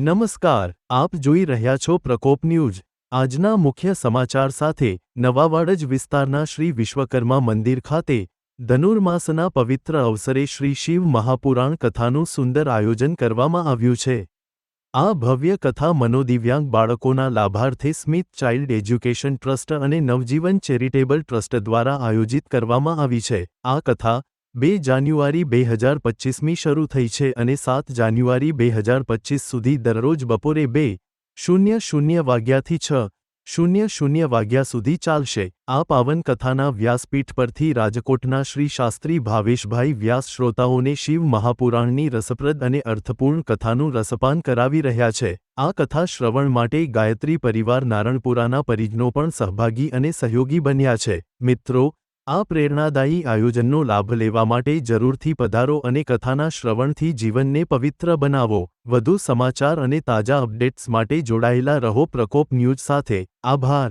નમસ્કાર, આપ જોઈ રહ્યા છો પ્રકોપ ન્યૂઝ. આજના મુખ્ય સમાચાર સાથે નવાવાડજ વિસ્તારના શ્રી વિશ્વકર્મા મંદિર ખાતે ધનુર્માસના પવિત્ર અવસરે શ્રી શિવ મહાપુરાણ કથાનું સુંદર આયોજન કરવામાં આવ્યું છે. આ ભવ્ય કથા મનોદિવ્યાંગ બાળકોના લાભાર્થે સ્મિથ ચાઇલ્ડ એજ્યુકેશન ટ્રસ્ટ અને નવજીવન ચેરિટેબલ ટ્રસ્ટ દ્વારા આયોજિત કરવામાં આવી છે. આ કથા બે જાન્યુઆરી બે હજાર પચ્ચીસમી શરૂ થઈ છે અને સાત જાન્યુઆરી બે હજાર પચ્ચીસ સુધી દરરોજ બપોરે બે શૂન્ય શૂન્ય વાગ્યાથી છ શૂન્ય શૂન્ય વાગ્યા સુધી ચાલશે. આ પાવન કથાના વ્યાસપીઠ પરથી રાજકોટના શ્રી શાસ્ત્રી ભાવેશભાઈ વ્યાસ શ્રોતાઓને શિવ મહાપુરાણની રસપ્રદ અને અર્થપૂર્ણ કથાનું રસપાન કરાવી રહ્યા છે. આ કથા શ્રવણ માટે ગાયત્રી પરિવાર નારણપુરાના પરિજનો પણ સહભાગી અને સહયોગી બન્યા છે. મિત્રો આ પ્રેરણાદાયી આયોજનનો લાભ લેવા માટે જરૂરથી પધારો અને કથાના શ્રવણથી જીવનને પવિત્ર બનાવો. વધુ સમાચાર અને તાજા અપડેટ્સ માટે જોડાયેલા રહો પ્રકોપ ન્યૂઝ સાથે. આભાર.